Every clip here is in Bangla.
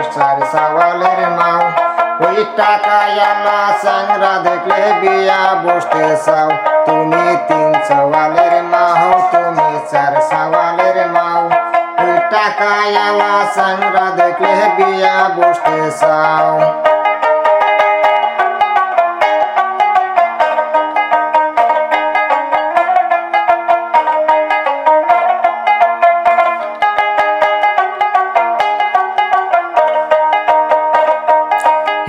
সংসার সওয়ালের নাও। ওই টাকায়ালা সাংরা দেখলে বিয়া বসতে চাও। তুমি তিন সওয়ালের মা হও তুমি চার সওয়ালের মাও ওই টাকায়ালা সাংরা দেখলে বিয়া বসতে চাও।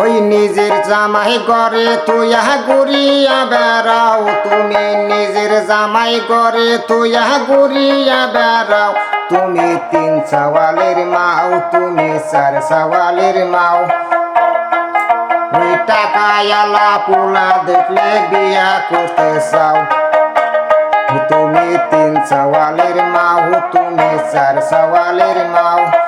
ওই নিজের জামাই করে তুইয়া গুড়িয়া বেড়াও। তুমি নিজের জামাই করে তুইয়া গুড়িয়া বেড়াও। তুমি তিন সওয়ালের মাও, তুমি চার সওয়ালের মাও। ওই টাকায়ালা পোলা দেখলে বিয়া করতে চাও। তুমি তিন সওয়ালের মাও, তুমি চার সওয়ালের মাও।